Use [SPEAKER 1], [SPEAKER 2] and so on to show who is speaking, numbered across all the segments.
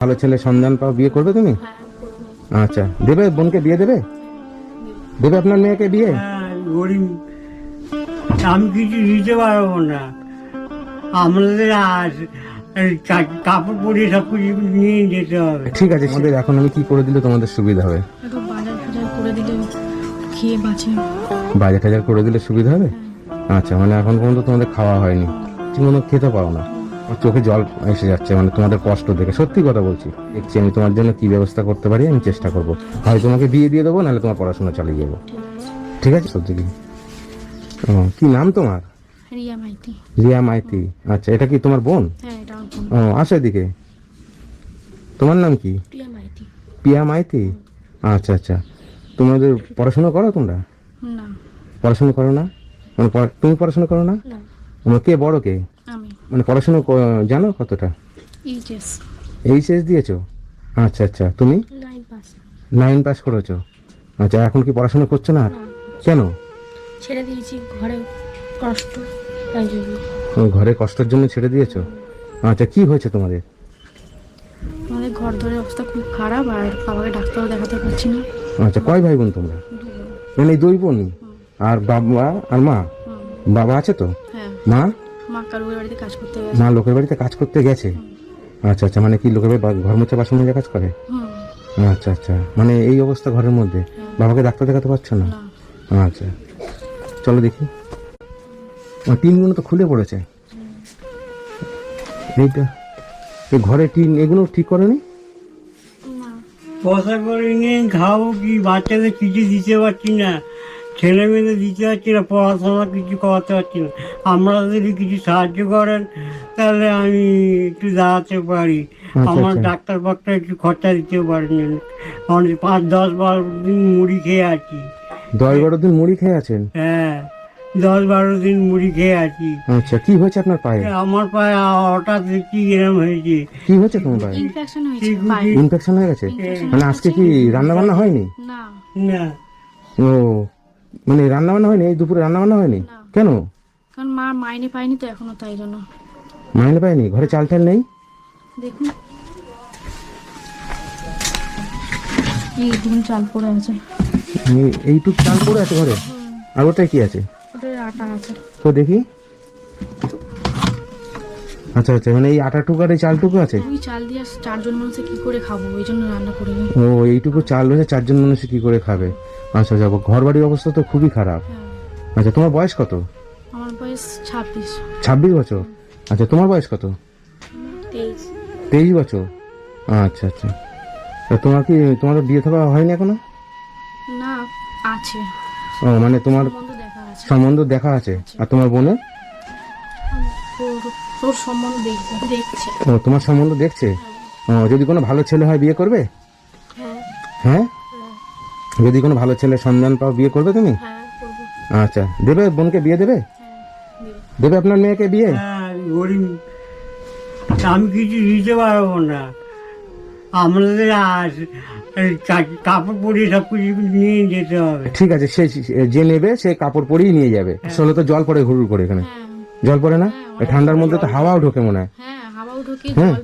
[SPEAKER 1] ভালো ছেলে সন্ধান পাও বিয়ে করবে তুমি?
[SPEAKER 2] হ্যাঁ
[SPEAKER 1] আচ্ছা দেবে? বোনকে বিয়ে দেবে? দেবে আপনার মেয়েকে বিয়ে?
[SPEAKER 3] হ্যাঁ, গরিব। আমি কিছু দিতে পারব না। আমাদের কা- কাপড় পরিয়ে সব কিছু নিয়ে যেতে হবে।
[SPEAKER 1] ঠিক আছে আমাদের এখন আমি কি করে দিলে তোমাদের সুবিধা হবে?
[SPEAKER 2] বাজার
[SPEAKER 1] টাজার করে দিলে সুবিধা হবে? আচ্ছা মানে এখন পর্যন্ত তোমাদের খাওয়া হয়নি। ঠিক মতো খেতে পারো না। চোখে জল এসে যাচ্ছে মানে তোমাদের কষ্ট দেখে। সত্যি কথা বলছি। দেখছি আমি তোমার জন্য কি ব্যবস্থা করতে পারি আমি চেষ্টা করব। হয় তোমাকে বিয়ে দিয়ে দেবো নাহলে তোমার পড়াশোনা চালিয়ে যাব। ঠিক আছে? সত্যি কি? ও, কি নাম তোমার?
[SPEAKER 2] রিয়া মাইতি।
[SPEAKER 1] রিয়া মাইতি। আচ্ছা এটা কি তোমার বোন?
[SPEAKER 2] হ্যাঁ এটা আমার
[SPEAKER 1] ও আসো এদিকে। তোমার নাম কি?
[SPEAKER 2] প্রিয়া মাইতি।
[SPEAKER 1] পিয়া মাইতি? আচ্ছা আচ্ছা। তোমাদের পড়াশোনা করো তোমরা?
[SPEAKER 2] না।
[SPEAKER 1] পড়াশোনা করো না? মানে তুমি পড়াশোনা করো না।
[SPEAKER 2] না
[SPEAKER 1] মানে কে বড় কে?
[SPEAKER 2] আমি।
[SPEAKER 1] মানে পড়াশোনা জানো কতটা?
[SPEAKER 2] এইচএস।
[SPEAKER 1] এইচএস দিয়েছ? আচ্ছা আচ্ছা। তুমি?
[SPEAKER 2] নাইন পাস
[SPEAKER 1] করেছ। আচ্ছা এখন কি পড়াশোনা করছ না? কেন?
[SPEAKER 2] ছেড়ে দিয়েছি ঘরে কষ্ট তাই জন্য।
[SPEAKER 1] ঘরে কষ্টের জন্য ছেড়ে দিয়েছ? আচ্ছা কি হয়েছে তোমাদের?
[SPEAKER 2] আমাদের ঘর ধরে অবস্থা খুব খারাপ আর বাবাকে ডাক্তারও দেখাতে পারছি না।
[SPEAKER 1] আচ্ছা কয় ভাই বোন তোমরা? মানে দুই বোন আর বাবা আর মা? বাবা আছে তো?
[SPEAKER 2] হ্যাঁ।
[SPEAKER 1] মা?
[SPEAKER 2] মা কারুর বাড়িতে কাজ করতে গেছে।
[SPEAKER 1] মা লোকের বাড়িতে কাজ করতে গেছে? আচ্ছা আচ্ছা মানে কি লোকের বাড়ি ঘর মোছা বাসন মাজা কাজ করে? আচ্ছা আচ্ছা মানে এই অবস্থা ঘরের মধ্যে? বাবাকে ডাক্তার দেখাতে পারছ না?
[SPEAKER 2] না।
[SPEAKER 1] আচ্ছা চলো দেখি। টিনগুলো তো খুলে পড়েছে। এইটা এই ঘরে টিন এগুলো ঠিক করেনি?
[SPEAKER 2] না।
[SPEAKER 3] পয়সা করে নিয়ে খাব কি বাচ্চাদের কিছু দিতে পারছি না। ছেলে মেয়েদের দিতে পারছি না পড়াশোনা কিছু করাতে পারছি না। আমরা যদি কিছু সাহায্য করেন তাহলে আমি একটু দাঁড়াতে পারি। আমার
[SPEAKER 1] আচ্ছা।
[SPEAKER 3] ডাক্তার ফাক্তার একটু খরচা দিতে পারেন। অনেক পাঁচ দশ বারো দিন মুড়ি খেয়ে আছি।
[SPEAKER 1] দশ বারো দিন মুড়ি খেয়ে আছেন?
[SPEAKER 3] হ্যাঁ দশ বারো দিন মুড়ি খেয়ে আছি।
[SPEAKER 1] আচ্ছা কি হয়েছে আপনার পায়ে?
[SPEAKER 3] আমার পায়ে হঠাৎ দেখছি এরম হয়েছে।
[SPEAKER 1] কি হয়েছে তোমার পায়ে?
[SPEAKER 2] ইনফেকশন হয়েছে পায়ে।
[SPEAKER 1] ইনফেকশন হয়ে গেছে? মানে আজকে কি রান্না বান্না হয়নি?
[SPEAKER 2] না।
[SPEAKER 3] না।
[SPEAKER 1] ও মানে রান্না বান্না হয়নি? এই দুপুরে রান্না বান্না হয়নি। কেন?
[SPEAKER 2] কারণ মা মাইনে পায়নি তো এখনও তাই জন্য।
[SPEAKER 1] মাইনে পায়নি? ঘরে চাল টাল নেই?
[SPEAKER 2] দেখুন। এই দিন চাল পড়ে আছে।
[SPEAKER 1] এই- এইটুক চাল পড়ে আছে ঘরে? আর ওটাই কি আছে?
[SPEAKER 2] আটা আছে।
[SPEAKER 1] তো দেখি। আচ্ছা আচ্ছা মানে এই আটাটুকু আর এই চালটুকু আছে?
[SPEAKER 2] ওই চাল দিয়ে চারজন মানুষে কি করে খাব? ওই জন্য রান্না করিনি।
[SPEAKER 1] ও এইটুকু চাল রয়েছে চারজন মানুষে কি করে খাবে? আচ্ছা যাব ঘর বাড়ির অবস্থা তো খুবই খারাপ।
[SPEAKER 2] হ্যাঁ।
[SPEAKER 1] আচ্ছা তোমার বয়স কত?
[SPEAKER 2] আমার বয়স ছাব্বিশ।
[SPEAKER 1] ছাব্বিশ বছর? আচ্ছা তোমার বয়স কত?
[SPEAKER 2] তেইশ।
[SPEAKER 1] বছর? আচ্ছা আচ্ছা। তা তোমার কি তোমার বিয়ে থাকা হয়নি এখনও?
[SPEAKER 2] না আছে।
[SPEAKER 1] ও মানে তোমার
[SPEAKER 2] সম্বন্ধ দেখা আছে।
[SPEAKER 1] আর তোমার বোনের?
[SPEAKER 2] সম্বন্ধ দেখছে।
[SPEAKER 1] ও তোমার সম্বন্ধ দেখছে? ও যদি কোনো ভালো ছেলে হয় বিয়ে করবে?
[SPEAKER 2] হ্যাঁ।
[SPEAKER 1] হ্যাঁ? যদি কোনো ভালো ছেলে সন্ধান পাও বিয়ে করবে তুমি?
[SPEAKER 2] হ্যাঁ
[SPEAKER 1] আচ্ছা দেবে? বোনকে বিয়ে দেবে?
[SPEAKER 2] হ্যাঁ দেবে।
[SPEAKER 1] দেবে আপনার মেয়েকে বিয়ে?
[SPEAKER 3] হ্যাঁ গরিব। আমি কিছু দিতে পারব না। আমাদের আর কাপড় পরিয়ে সব কিছু নিয়ে যেতে হবে।
[SPEAKER 1] ঠিক আছে সে যে নেবে সে কাপড় পরেই নিয়ে যাবে। আসলে তো জল পড়ে ঘুরুর করে এখানে।
[SPEAKER 2] হ্যাঁ।
[SPEAKER 1] জল পড়ে না? এই ঠান্ডার মধ্যে তো হাওয়াও ঢোকে মনে হয়।
[SPEAKER 2] হ্যাঁ হাওয়াও ঢোকে। জল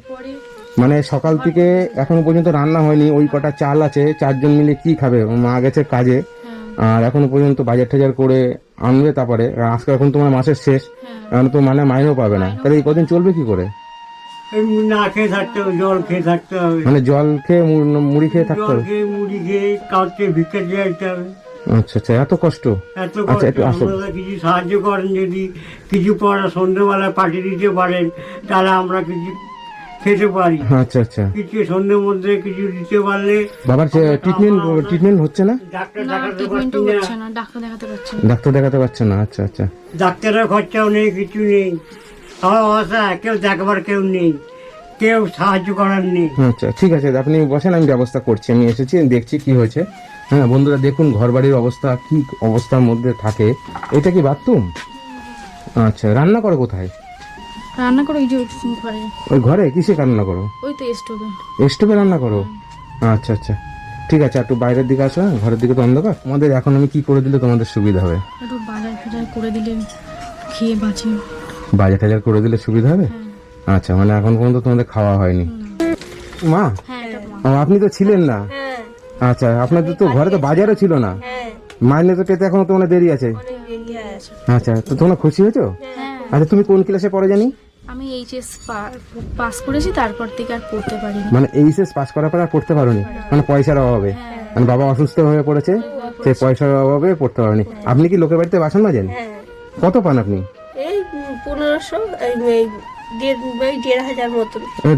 [SPEAKER 1] মানে সকাল থেকে এখনও পর্যন্ত রান্না হয়নি ওই কটা চাল আছে চারজন মিলে কি খাবে? মা গেছে কাজে
[SPEAKER 2] হ্যাঁ।
[SPEAKER 1] আর এখনও পর্যন্ত বাজার টাজার করে আনবে তারপরে আর আজকে এখন তোমার মাসের শেষ
[SPEAKER 2] হ্যাঁ।
[SPEAKER 1] এখন তো মানে মাইনেও পাবে না। তাহলে এই কদিন চলবে কি করে?
[SPEAKER 3] না খেয়ে থাকতে হবে জল খেয়ে থাকতে হবে।
[SPEAKER 1] মানে জল খেয়ে মুড়ি খেয়ে থাকতে হবে?
[SPEAKER 3] মুড়ি খেয়ে কাউকে ভিক্ষা যাইতে হবে।
[SPEAKER 1] আচ্ছা আচ্ছা এত কষ্ট? আচ্ছা, একটু আসো।
[SPEAKER 3] আপনারা কিছু সাহায্য করেন যদি কিছু পড়া সন্ধ্যেবেলায় পাঠিয়ে দিতে পারেন তাহলে আমরা কিছু খেতে পারি।
[SPEAKER 1] আচ্ছা আচ্ছা।
[SPEAKER 3] কিছু সন্ধ্যের মধ্যে কিছু দিতে পারলে
[SPEAKER 1] বাবার ট্রিটমেন্ট ট্রিটমেন্ট হচ্ছে না?
[SPEAKER 3] ডাক্তার দেখাতে
[SPEAKER 2] ট্রিটমেন্টও
[SPEAKER 3] না।
[SPEAKER 2] ডাক্তার দেখাতে পারছি না।
[SPEAKER 1] ডাক্তার দেখাতে পারছে না আচ্ছা আচ্ছা।
[SPEAKER 3] ডাক্তারের খরচাও নেই কিছু নেই। আমার অবস্থা কেউ দেখবার কেউ নেই। কেউ সাহায্য করার নেই।
[SPEAKER 1] আচ্ছা ঠিক আছে আপনি বসেন আমি ব্যবস্থা করছি আমি এসেছি দেখছি কি হয়েছে। হ্যাঁ বন্ধুরা দেখুন ঘর বাড়ির অবস্থা কি অবস্থার মধ্যে থাকে। এটা কি বাথরুম? আচ্ছা রান্না করো কোথায়?
[SPEAKER 2] রান্না করে ওই যে ঘরে।
[SPEAKER 1] ওই ঘরে? কিসে রান্না করো?
[SPEAKER 2] ওই তো স্টোভে।
[SPEAKER 1] স্টোভে রান্না করো? আচ্ছা আচ্ছা। ঠিক আছে একটু বাইরের দিকে আসো হ্যাঁ? ঘরের দিকে তো অন্ধকার। তোমাদের এখন আমি কি করে দিলে তোমাদের সুবিধা হবে?
[SPEAKER 2] একটু বাজার ফাজার করে দিলে খেয়ে বাঁচি।
[SPEAKER 1] বাজার টাজার করে দিলে সুবিধা হবে? আচ্ছা মানে এখন পর্যন্ত তোমাদের খাওয়া হয়নি। মা?
[SPEAKER 2] হ্যাঁ এটা মা
[SPEAKER 1] ও, আপনি তো ছিলেন না?
[SPEAKER 4] হ্যাঁ।
[SPEAKER 1] আচ্ছা আপনাদের তো ঘরে তো বাজারও ছিল না?
[SPEAKER 4] হ্যাঁ।
[SPEAKER 1] মাইনে তো পেতে এখনও তোমার দেরি আছে?
[SPEAKER 4] অনেক এগিয়ে আছে।
[SPEAKER 1] আচ্ছা তো তোমরা খুশি হয়েছো?
[SPEAKER 2] হ্যাঁ।
[SPEAKER 1] আচ্ছা তুমি কোন ক্লাসে পড়ে জানি?
[SPEAKER 2] আমি এইচএস পাস করেছি তারপর থেকে আর পড়তে পারিনি।
[SPEAKER 1] মানে এইচএস পাস করার পর আর পড়তে পারোনি? মানে পয়সার অভাবে? মানে বাবা অসুস্থ হয়ে পড়েছে সেই পয়সার অভাবে পড়তে পারোনি। আপনি কি লোকের বাড়িতে বাসন মাজেন?
[SPEAKER 4] হ্যাঁ।
[SPEAKER 1] কত পান আপনি?
[SPEAKER 4] এই পনেরোশো এই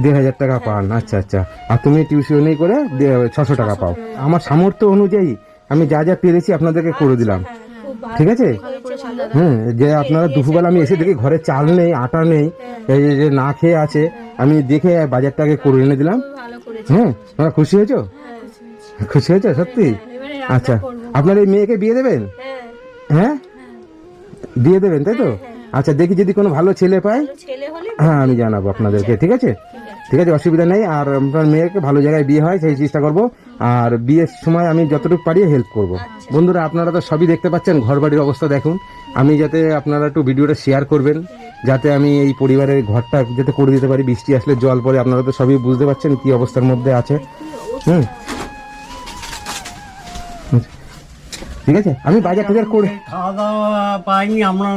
[SPEAKER 4] দেড় হাজার
[SPEAKER 1] টাকা পান আচ্ছা আচ্ছা। আর তুমি টিউশনি করে ছশো টাকা পাও। আমার সামর্থ্য অনুযায়ী আমি যা যা পেরেছি আপনাদেরকে করে দিলাম।
[SPEAKER 4] হ্যাঁ। খুব ভালো
[SPEAKER 1] ঠিক আছে? হ্যাঁ যে আপনারা দুপুরবেলা আমি এসে দেখি ঘরে চাল নেই আটা নেই এই যে- না খেয়ে আছে আমি দেখে বাজারটাকে করে এনে দিলাম। হ্যাঁ তোমরা খুশি হয়েছো? খুশি হয়েছো। সত্যি? আচ্ছা আপনার এই মেয়েকে বিয়ে দেবেন?
[SPEAKER 4] হ্যাঁ।
[SPEAKER 1] হ্যাঁ? দিয়ে দেবেন তাই তো? আচ্ছা দেখি যদি কোনো ভালো ছেলে পাই হ্যাঁ আমি জানাব আপনাদেরকে ঠিক আছে? ঠিক আছে অসুবিধা নেই। আর আপনার মেয়েকে ভালো জায়গায় বিয়ে হয় সেই চেষ্টা করব। আর বিয়ের সময় আমি যতটুকু পারি হেল্প করব। বন্ধুরা আপনারা তো সবই দেখতে পাচ্ছেন ঘর বাড়ির অবস্থা দেখুন। আমি যাতে আপনারা একটু ভিডিওটা শেয়ার করবেন যাতে আমি এই পরিবারের ঘরটা যাতে করে দিতে পারি বৃষ্টি আসলে জল পড়ে আপনারা তো সবই বুঝতে পারছেন কি অবস্থার মধ্যে আছে। হুম। ঠিক আছে আমি বাজার টাজার করে
[SPEAKER 3] খাওয়া দাওয়া পাইনি আমরা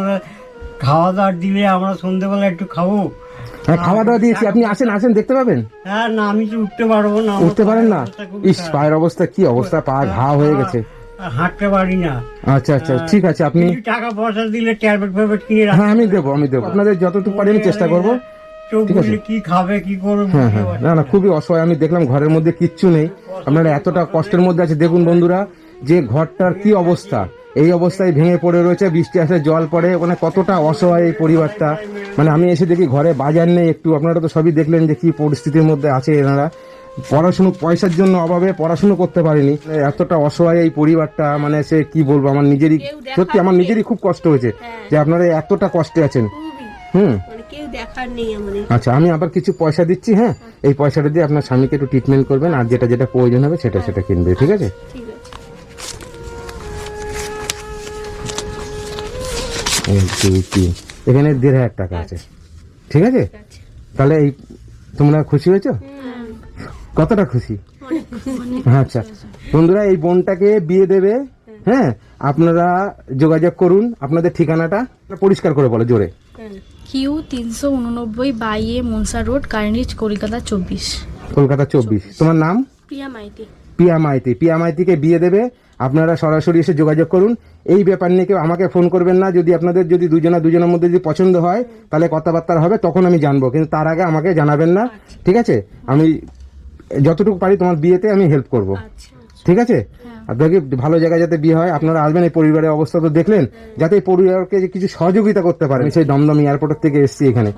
[SPEAKER 3] খাওয়া দাওয়া দিলে আমরা সন্ধ্যেবেলা একটু খাব।
[SPEAKER 1] হ্যাঁ খাওয়া দাওয়া দিয়েছি। আপনি আসেন আসেন দেখতে পাবেন?
[SPEAKER 3] হ্যাঁ না আমি তো উঠতে পারব না?
[SPEAKER 1] উঠতে পারেন না? ইস পায়ের অবস্থা কি অবস্থা? পা ঘা হয়ে গেছে।
[SPEAKER 3] হাঁটতে পারি না।
[SPEAKER 1] আচ্ছা আচ্ছা ঠিক আছে আপনি
[SPEAKER 3] টাকা পয়সা দিলে ট্যাবলেট ফ্যাবলেট কিনে
[SPEAKER 1] হ্যাঁ আমি দেবো আমি দেবো। আপনাদের যতটুকু পারি আমি চেষ্টা করব।
[SPEAKER 3] কি খাবে কি করবে
[SPEAKER 1] হ্যাঁ হ্যাঁ। না না খুবই অসহায়। আমি দেখলাম ঘরের মধ্যে কিচ্ছু নেই। আপনারা এতটা কষ্টের মধ্যে আছে দেখুন বন্ধুরা যে ঘরটার কি অবস্থা। এই অবস্থায় ভেঙে পড়ে রয়েছে বৃষ্টি আসলে জল পড়ে মানে কতটা অসহায় এই পরিবারটা। মানে আমি এসে দেখি ঘরে বাজার নেই একটু আপনারা তো সবই দেখলেন যে কি পরিস্থিতির মধ্যে আছে এনারা। পড়াশুনো পয়সার জন্য অভাবে পড়াশুনো করতে পারেনি। এতটা অসহায় এই পরিবারটা মানে সে কি বলব আমার নিজেরই সত্যি আমার নিজেরই খুব কষ্ট হয়েছে যে আপনারা এতটা কষ্টে আছেন। হুম।
[SPEAKER 4] মানে
[SPEAKER 1] আচ্ছা আমি আবার কিছু পয়সা দিচ্ছি হ্যাঁ? এই পয়সাটা দিয়ে আপনার স্বামীকে একটু ট্রিটমেন্ট করবেন আর যেটা যেটা প্রয়োজন হবে সেটা সেটা কিনবে ঠিক আছে? এক দুই তিন এখানে দেড় হাজার টাকা আছে। ঠিক আছে? তাহলে এই তোমরা খুশি হয়েছো? কতটা খুশি? আচ্ছা। বন্ধুরা এই বোনটাকে বিয়ে দেবে হ্যাঁ। আপনারা যোগাযোগ করুন। আপনাদের ঠিকানাটা পরিষ্কার করে বলো জোরে।
[SPEAKER 4] হ্যাঁ।
[SPEAKER 2] কিউ তিনশো উননব্বই বাই এ মনসা রোড কার্নিজ কলকাতা চব্বিশ।
[SPEAKER 1] কলকাতা চব্বিশ। তোমার নাম?
[SPEAKER 4] প্রিয়া মাইতি।
[SPEAKER 1] পিয়া মাইতি। পিয়া মাইতিকে বিয়ে দেবে। আপনারা সরাসরি এসে যোগাযোগ করুন। এই ব্যাপার নিয়ে কেউ আমাকে ফোন করবেন না। যদি আপনাদের যদি দুজনা দুজনের মধ্যে যদি পছন্দ হয় তাহলে কথাবার্তা হবে তখন আমি জানব। কিন্তু তার আগে আমাকে জানাবেন না। ঠিক আছে? আমি যতটুকু পারি তোমার বিয়েতে আমি হেল্প করব।
[SPEAKER 4] আচ্ছা
[SPEAKER 1] ঠিক আছে? আপনাকে ভালো জায়গায় যাতে বিয়ে হয়। আপনারা আসবেন এই পরিবারের অবস্থা তো দেখলেন। যাতে এই পরিবারকে কিছু সহযোগিতা করতে পারেন। সেই দমদম এয়ারপোর্টের থেকে এসেছি এখানে।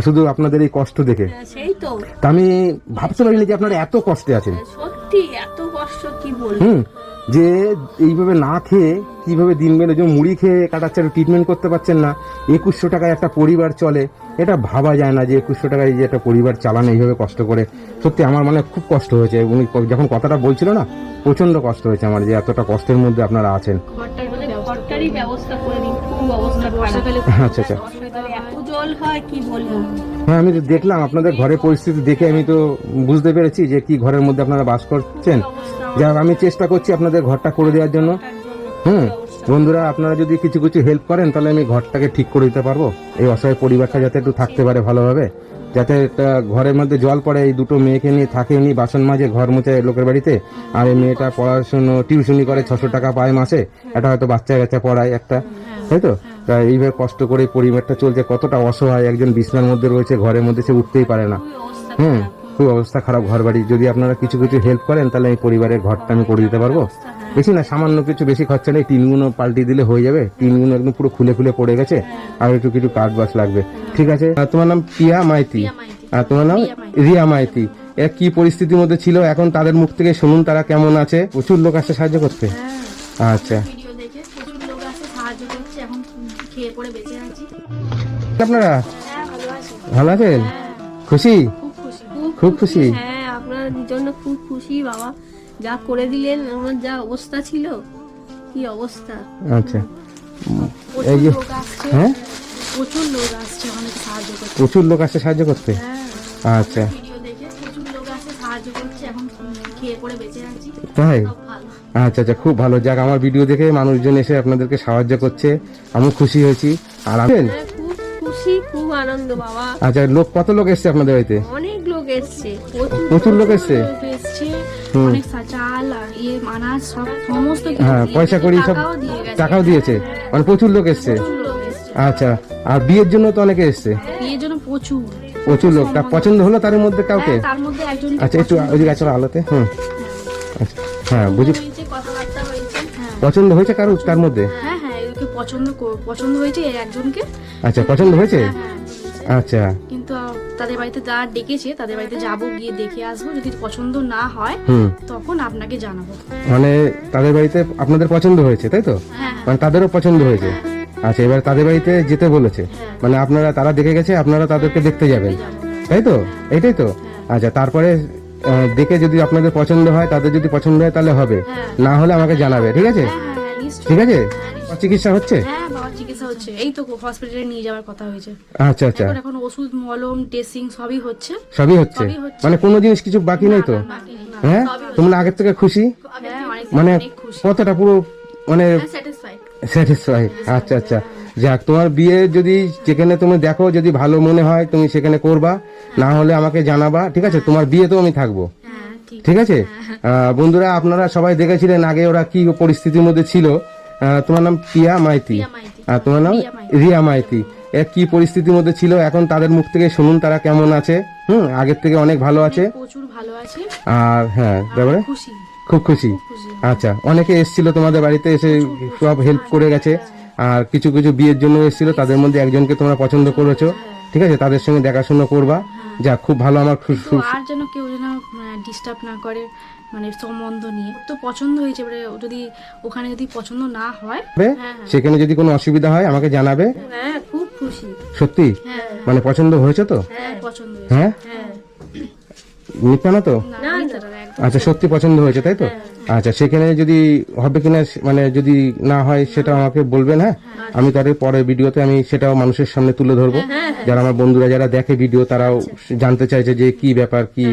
[SPEAKER 1] শুধু আপনাদের এই কষ্ট দেখে।
[SPEAKER 4] হ্যাঁ,
[SPEAKER 1] আমি ভাবতে পারিনি যে আপনারা এত কষ্টে আছেন।
[SPEAKER 4] সত্যি এত কষ্ট কি বলব।
[SPEAKER 1] হুম। যে এইভাবে না খেয়ে কীভাবে দিন বেলে যে মুড়ি খেয়ে কাটাচ্ছেন ট্রিটমেন্ট করতে পারছেন না একুশশো টাকায় একটা পরিবার চলে এটা ভাবা যায় না যে একুশশো টাকায় যে একটা পরিবার চালানো এইভাবে কষ্ট করে। সত্যি আমার মানে খুব কষ্ট হয়েছে। উনি যখন কথাটা বলছিল না প্রচণ্ড কষ্ট হয়েছে আমার যে এতটা কষ্টের মধ্যে আপনারা আছেন। আচ্ছা আচ্ছা।
[SPEAKER 4] জল হয় কি বলব?
[SPEAKER 1] হ্যাঁ আমি তো দেখলাম আপনাদের ঘরের পরিস্থিতি দেখে আমি তো বুঝতে পেরেছি যে কি ঘরের মধ্যে আপনারা বাস করছেন। যা আমি চেষ্টা করছি আপনাদের ঘরটা করে দেওয়ার জন্য। হুম, বন্ধুরা, আপনারা যদি কিছু কিছু হেল্প করেন, তাহলে আমি ঘরটাকে ঠিক করে দিতে পারব। এই অসহায় পরিবারটা যাতে একটু থাকতে পারে ভালোভাবে। যাতে ঘরের মধ্যে জল পড়ে, এই দুটো মেয়েকে নিয়ে থাকে এমনি বাসন মাজে ঘর মুছে লোকের বাড়িতে। আর এই মেয়েটা পড়াশুনো, টিউশনি করে ছশো টাকা পায় মাসে। এটা হয়তো বাচ্চা কাচ্চা পড়ায় একটা, তাই তো? তা এইভাবে কষ্ট করে পরিবারটা চলছে কতটা অসহায় একজন বিছনার মধ্যে রয়েছে ঘরের মধ্যে সে উঠতেই পারে না। হুম খুব অবস্থা খারাপ ঘর বাড়ি যদি আপনারা কিছু কিছু হেল্প করেন তাহলে এই পরিবারের ঘরটা আমি করে দিতে পারব। বেশি না সামান্য কিছু বেশি খরচা নেই টিনগুলো পাল্টে দিলে হয়ে যাবে। টিনগুলো একদম পুরো খুলে খুলে পড়ে গেছে আর একটু কিছু কাঠ বাস লাগবে। ঠিক আছে? আর তোমার নাম পিয়া মাইতি? আর তোমার নাম রিয়া মাইতি। এরা কি পরিস্থিতির মধ্যে ছিল? এখন তাদের মুখ থেকে শুনুন তারা কেমন আছে? প্রচুর লোক আসছে সাহায্য করতে। আচ্ছা।
[SPEAKER 2] পড়ে বেঁচে আছি।
[SPEAKER 1] আপনারা?
[SPEAKER 4] হ্যাঁ ভালো
[SPEAKER 1] আছেন? খুশি?
[SPEAKER 2] খুব খুশি।
[SPEAKER 4] হ্যাঁ আপনার জন্য খুব খুশি বাবা। যা করে দিলেন আমার যা অবস্থা ছিল কি অবস্থা।
[SPEAKER 1] আচ্ছা।
[SPEAKER 2] প্রচুর
[SPEAKER 1] এই যে
[SPEAKER 2] লোক আসছে।
[SPEAKER 1] হ্যাঁ?
[SPEAKER 2] প্রচুর লোক আসছে আমাকে সাহায্য করতে।
[SPEAKER 1] প্রচুর লোক আসছে সাহায্য করতে?
[SPEAKER 2] হ্যাঁ।
[SPEAKER 1] আচ্ছা।
[SPEAKER 2] ভিডিও দেখে প্রচুর লোক সাহায্য যাচ্ছে এখন খেয়ে পরে বেঁচে আছি।
[SPEAKER 1] তাই? আচ্ছা আচ্ছা খুব ভালো। যাক আমার ভিডিও দেখে মানুষজন এসে আপনাদেরকে সাহায্য করছে। আমি খুশি হয়েছি। আর আছেন
[SPEAKER 4] হ্যাঁ, খুশি খুব আনন্দ বাবা।
[SPEAKER 1] আচ্ছা লোক কত লোক এসছে আপনাদের বাড়িতে?
[SPEAKER 4] অনেক লোক এসছে। প্রচুর
[SPEAKER 1] লোক এসছে?
[SPEAKER 2] লোক অনেক চাল আর ইয়ে আনাজ সব সমস্ত
[SPEAKER 1] হ্যাঁ পয়সা করি সব
[SPEAKER 2] টাকাও
[SPEAKER 1] দিয়েছে। মানে প্রচুর লোক এসছে। আচ্ছা আর বিয়ের জন্য তো অনেকে এসছে?
[SPEAKER 2] বিয়ের জন্য প্রচুর।
[SPEAKER 1] প্রচুর লোক। তা পছন্দ হলো তার মধ্যে কাউকে?
[SPEAKER 2] হ্যাঁ,
[SPEAKER 1] আচ্ছা একটু ওইদিকে আছো আলোতে হুম। আচ্ছা হ্যাঁ বুঝি পছন্দ হয়েছে কারও তার মধ্যে?
[SPEAKER 2] হ্যাঁ হ্যাঁ এদেরকে পছন্দ পছন্দ হয়েছে এই একজনকে।
[SPEAKER 1] আচ্ছা পছন্দ হয়েছে?
[SPEAKER 2] হ্যাঁ
[SPEAKER 1] আচ্ছা।
[SPEAKER 2] কিন্তু তাদের বাড়িতে যা ডেকেছে তাদের বাড়িতে যাব গিয়ে দেখে আসব। যদি পছন্দ না হয়
[SPEAKER 1] হুম।
[SPEAKER 2] তখন আপনাকে জানাব।
[SPEAKER 1] মানে তাদের বাড়িতে আপনাদের পছন্দ হয়েছে তাই তো?
[SPEAKER 2] হ্যাঁ
[SPEAKER 1] মানে তাদেরও পছন্দ হয়েছে? আচ্ছা এবার তাদের বাড়িতে যেতে বলেছে। মানে আপনারা তারা দেখে গেছে আপনারা তাদেরকে দেখতে যাবেন। তাই তো? এটাই তো? আচ্ছা তারপরে দেখে যদি আপনাদের পছন্দ হয় তাদের যদি পছন্দ হয় তাহলে হবে। না হলে আমাকে জানাবে ঠিক আছে?
[SPEAKER 2] হ্যাঁ হ্যাঁ
[SPEAKER 1] ঠিক আছে? চিকিৎসা হচ্ছে?
[SPEAKER 2] হ্যাঁ চিকিৎসা হচ্ছে। এই তো হসপিটালে নিয়ে যাওয়ার কথা হয়েছে।
[SPEAKER 1] আচ্ছা আচ্ছা।
[SPEAKER 2] এখন ওষুধ মলম ড্রেসিং সবই হচ্ছে।
[SPEAKER 1] সবই হচ্ছে? মানে কোনো জিনিস কিছু বাকি নেই তো? হ্যাঁ? তোমরা আগের থেকে খুশি?
[SPEAKER 2] হ্যাঁ
[SPEAKER 1] মানে কতটা পুরো মানে স্যাটিসফাই আচ্ছা আচ্ছা। যাক তোমার বিয়ে যদি যেখানে তুমি দেখো যদি ভালো মনে হয় তুমি সেখানে করবা। না হলে আমাকে জানাবা ঠিক আছে? তোমার বিয়ে তো আমি থাকব।
[SPEAKER 2] হ্যাঁ ঠিক।
[SPEAKER 1] আছে? বন্ধুরা আপনারা সবাই দেখেছিলেন আগে ওরা কি পরিস্থিতির মধ্যে ছিল। তোমার নাম পিয়া মাইতি?
[SPEAKER 2] প্রিয়া মাইতি।
[SPEAKER 1] আর তোমার নাম
[SPEAKER 2] রিয়া মাইতি।
[SPEAKER 1] রিয়া মাইতি। এ কি পরিস্থিতির মধ্যে ছিল? এখন তাদের মুখ থেকে শুনুন তারা কেমন আছে। হুম আগের থেকে অনেক ভালো আছে।
[SPEAKER 2] প্রচুর ভালো আছে।
[SPEAKER 1] আর হ্যাঁ তারপরে?
[SPEAKER 2] খুশি।
[SPEAKER 1] খুব খুশি।
[SPEAKER 2] খুশি।
[SPEAKER 1] আচ্ছা অনেকে এসেছিল তোমাদের বাড়িতে এসে সব হেল্প করে গেছে। আর কিছু কিছু বিয়ের জন্য এসেছিল তাদের মধ্যে একজনকে তোমরা পছন্দ করেছ ঠিক আছে? তাদের সঙ্গে দেখাশোনা করবা। যা খুব ভালো আমার
[SPEAKER 2] আর যেন কেউ যেন ডিস্টার্ব না করে মানে সম্বন্ধ নিয়ে। তো পছন্দ হয়েছে এবারে যদি ওখানে যদি পছন্দ না হয়
[SPEAKER 1] হবে সেখানে যদি কোনো অসুবিধা হয় আমাকে জানাবে।
[SPEAKER 4] হ্যাঁ খুব খুশি।
[SPEAKER 1] সত্যি?
[SPEAKER 2] হ্যাঁ।
[SPEAKER 1] মানে পছন্দ হয়েছে তো?
[SPEAKER 2] হ্যাঁ পছন্দ
[SPEAKER 1] হ্যাঁ?
[SPEAKER 4] হ্যাঁ।
[SPEAKER 1] মিথ্যা না তো? আচ্ছা সত্যি পছন্দ হয়েছে তাই তো? আচ্ছা সেখানে যদি হবে কিনা মানে যদি না হয় সেটা আমাকে বলবেন হ্যাঁ? আমি তাদের পরের ভিডিওতে আমি সেটাও মানুষের সামনে তুলে ধরবো। যারা আমার বন্ধুরা যারা দেখে ভিডিও তারাও জানতে চাইছে যে কি ব্যাপার কি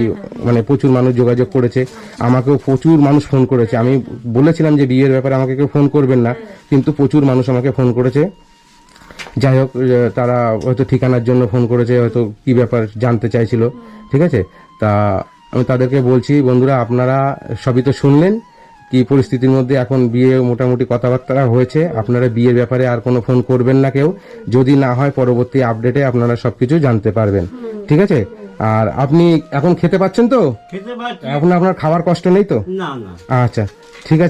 [SPEAKER 1] মানে প্রচুর মানুষ যোগাযোগ করেছে। আমাকেও প্রচুর মানুষ ফোন করেছে। আমি বলেছিলাম যে বিয়ের ব্যাপারে আমাকে কেউ ফোন করবেন না কিন্তু প্রচুর মানুষ আমাকে ফোন করেছে। যাই হোক তারা হয়তো ঠিকানার জন্য ফোন করেছে হয়তো কি ব্যাপার জানতে চাইছিল। ঠিক আছে? তা আমি তাদেরকে বলছি বন্ধুরা আপনারা সবই তো শুনলেন কি পরিস্থিতির মধ্যে এখন বিয়ে মোটামুটি কথাবার্তা হয়েছে। আপনারা বিয়ের ব্যাপারে আর কোনো ফোন করবেন না কেউ। যদি না হয় পরবর্তী আপডেটে আপনারা সবকিছু জানতে পারবেন। ঠিক আছে? আর আপনি এখন খেতে পাচ্ছেন তো? এখন আপনার খাওয়ার কষ্ট নেই তো? আচ্ছা ঠিক আছে।